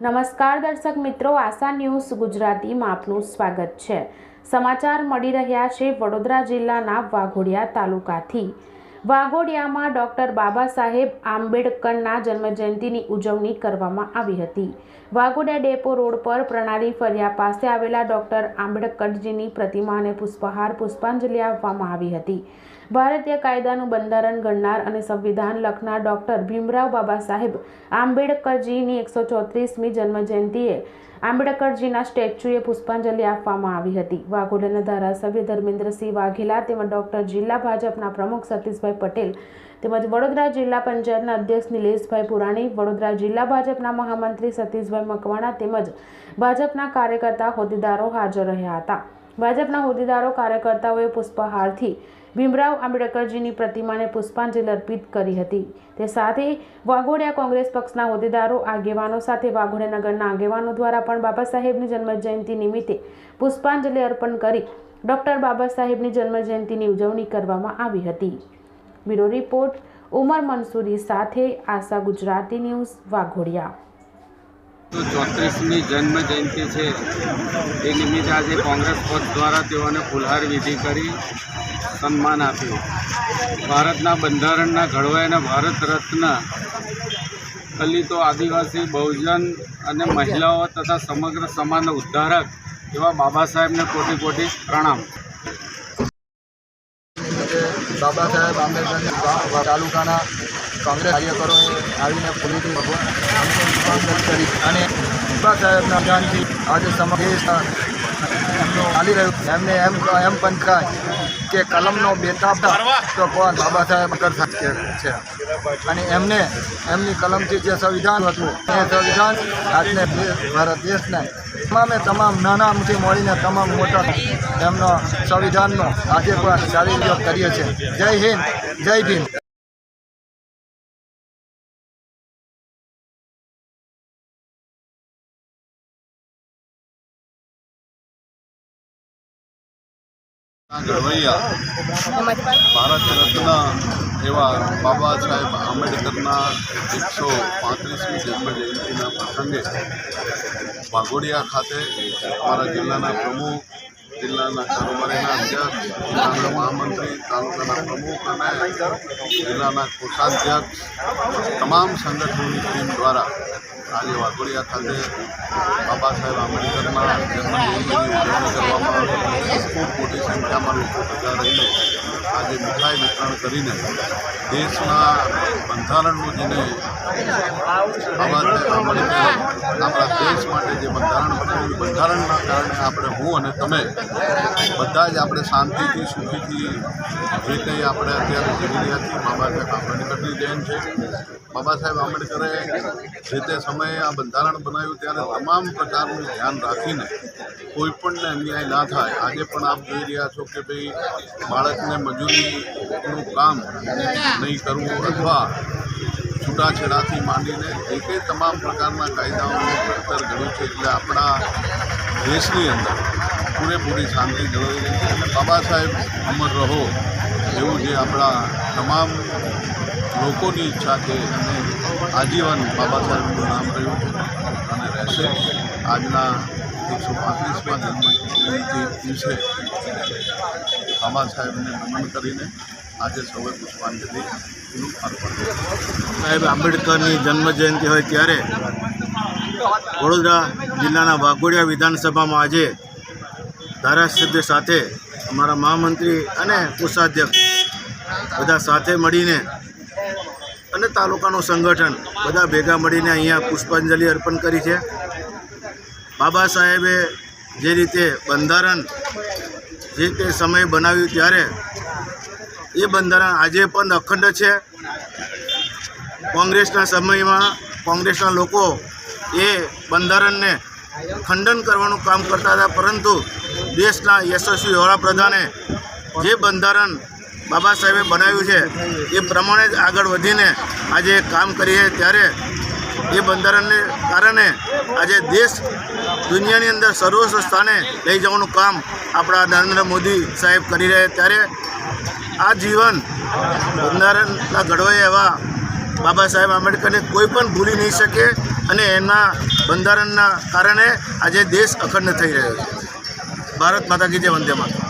નમસ્કાર દર્શક મિત્રો, આશા ન્યૂઝ ગુજરાતીમાં આપનું સ્વાગત છે. સમાચાર મળી રહ્યા છે વડોદરા જિલ્લાના વાઘોડિયા તાલુકાથી. વાઘોડિયામાં ડૉક્ટર બાબા સાહેબ આંબેડકરના જન્મજયંતિની ઉજવણી કરવામાં આવી હતી. વાઘોડિયા ડેપો રોડ પર પ્રણાલી ફરિયા પાસે આવેલા ડૉક્ટર આંબેડકરજીની પ્રતિમાને પુષ્પહાર પુષ્પાંજલિ આપવામાં આવી હતી. ભારતીય કાયદાનું બંધારણ ઘડનાર અને સંવિધાન લખનાર ડૉક્ટર ભીમરાવ બાબા સાહેબ આંબેડકરજીની એકસો ચોત્રીસમી જન્મજયંતિએ આંબેડકરજીના સ્ટેચ્યુએ પુષ્પાંજલિ આપવામાં આવી હતી. વાઘોડિયાના ધારાસભ્ય ધર્મેન્દ્રસિંહ વાઘેલા તેમજ ડૉક્ટર જિલ્લા ભાજપના પ્રમુખ સતીશભાઈ પટેલ તેમજ વડોદરા જિલ્લા પંચાયતના અધ્યક્ષ નિલેશભાઈ પુરાણી, વડોદરા જિલ્લા ભાજપના મહામંત્રી સતીશભાઈ મકવાણા તેમજ ભાજપના કાર્યકર્તા હોદ્દેદારો હાજર રહ્યા હતા. ભાજપના હોદ્દેદારો, કાર્યકર્તાઓએ પુષ્પહારથી ભીમરાવ આંબેડકરજીની પ્રતિમાને પુષ્પાંજલિ અર્પિત કરી હતી. તે સાથે વાઘોડિયા કોંગ્રેસ પક્ષના હોદ્દેદારો, આગેવાનો સાથે વાઘોડિયા નગરના આગેવાનો દ્વારા પણ બાબા સાહેબની જન્મજયંતિ નિમિત્તે પુષ્પાંજલિ અર્પણ કરી ડૉક્ટર બાબા સાહેબની જન્મજયંતિની ઉજવણી કરવામાં આવી હતી. બ્યુરો રિપોર્ટ, ઉમર મંસૂરી સાથે આશા ગુજરાતી ન્યૂઝ, વાઘોડિયા. તો ચોત્રીસમી જન્મ જયંતિ છે. એ નિમિત્તે આજે કોંગ્રેસ પક્ષ દ્વારા તેઓને ફુલહાર વિધિ કરી સન્માન આપ્યું. ભારતના બંધારણના ઘડવાયેલા ભારત રત્ન દલિતો આદિવાસી, બહુજન અને મહિલાઓ તથા સમગ્ર સમાજના ઉદ્ધારક એવા બાબા સાહેબને કોટી કોટી પ્રણામ. બાબા સાહેબ, આંબેડકર તાલુકાના કોંગ્રેસ કાર્યકરોએ આવીને ફૂલીથી ભગવાન કરી અને બાબા સાહેબના ધ્યાનથી આજે સમગ્ર દેશ એમનું ચાલી રહ્યું એમને એમ એમ પણ થાય. કે કલમનો બેતાબ તો કોણ? બાબા સાહેબ કરી શકે છે. અને એમને એમની કલમથી જે સંવિધાન હતું એ સંવિધાન આજને ભારત દેશને તમામે તમામ નાનાથી મળીને તમામ મોટા એમનો સંવિધાનનો આજે પણ સારી ઉપયોગ કરીએ છીએ. જય હિન્દ જય ભીમ. ઘડવૈયા ભારત રત્ન એવા બાબા સાહેબ આંબેડકરના એકસો પાંત્રીસમી જન્મજયંતિના પ્રસંગે વાઘોડિયા ખાતે અમારા જિલ્લાના પ્રમુખ, જિલ્લાના કારોબારીના અધ્યક્ષ, જિલ્લાના મહામંત્રી, તાલુકાના પ્રમુખ અને જિલ્લાના કોષાધ્યક્ષ, તમામ સંગઠનોની ટીમ દ્વારા આજે વાઘોડિયા ખાતે બાબા સાહેબ આંબેડકરના જન્મજયંતિની ઉજવણી કરવામાં આવી ખૂબ મોટી સંખ્યામાં લોકો ભેગા રહીને આજે મીઠાઈ વિતરણ કરીને દેશના બંધારણનું જેને બાબા સાહેબ આંબેડકર આપણા દેશ માટે જે બંધારણ બનાવ્યું બંધારણના કારણે આપણે હું અને તમે બધા જ આપણે શાંતિથી, સુખીથી જે કંઈ આપણે અત્યારે જીવી રહ્યા છીએ, બાબા સાહેબ આંબેડકરની જયંત છે. બાબા સાહેબ આંબેડકરે જે તે સમયે આ બંધારણ બનાવ્યું ત્યારે તમામ પ્રકારનું ધ્યાન રાખીને કોઈ પણને અન્યાય ના થાય. આજે પણ આપ જોઈ રહ્યા છો કે ભાઈ બાળકને મજૂરીનું કામ નહીં કરવું અથવા છૂટાછેડાથી માંડીને જે કંઈ તમામ પ્રકારના કાયદાઓનું ઘડતર ઘડ્યું છે એટલે આપણા દેશની અંદર પૂરેપૂરી શાંતિ જળવાઈ રહી છે. અને બાબા સાહેબ અમર રહો એવું જે આપણા તમામ લોકોની ઈચ્છા છે અને આજીવન બાબા સાહેબનું નામ રહ્યું છે અને રહેશે. આજના એકસો પાંત્રીસમાં જન્મ દિવસે બાબા સાહેબને નમન કરીને આજે સૌએ પુષ્પાંજલિનું અર્પણ સાહેબ, આંબેડકરની જન્મજયંતિ હોય ત્યારે વડોદરા જિલ્લાના વાઘોડિયા વિધાનસભામાં આજે ધારાસભ્ય સાથે અમારા મહામંત્રી અને કોષાધ્યક્ષ બધા સાથે મળીને અને તાલુકાનું સંગઠન બધા ભેગા મળીને અહીંયા પુષ્પાંજલિ અર્પણ કરી છે. બાબા સાહેબે જે રીતે બંધારણ જે તે સમયે બનાવ્યું ત્યારે એ બંધારણ આજે પણ અખંડ છે. કોંગ્રેસના સમયમાં કોંગ્રેસના લોકો એ બંધારણને ખંડન કરવાનું કામ કરતા હતા, પરંતુ દેશના યશસ્વી વડાપ્રધાને જે બંધારણ બાબા સાહેબે બનાવ્યું છે. એ પ્રમાણે જ આગળ વધીને આજે કામ કરીએ ત્યારે એ બંધારણને કારણે આજે દેશ દુનિયાની અંદર સર્વોચ્ચ સ્થાને લઈ જવાનું કામ આપણા નરેન્દ્ર મોદી સાહેબ કરી રહ્યા ત્યારે આ જીવન બંધારણના ઘડવાઈ એવા બાબા સાહેબ આંબેડકરને કોઈ પણ ભૂલી નહીં શકે અને એના બંધારણના કારણે આજે દેશ અખંડ થઈ રહ્યો છે. ભારત માતા કી જય, વંદે માતા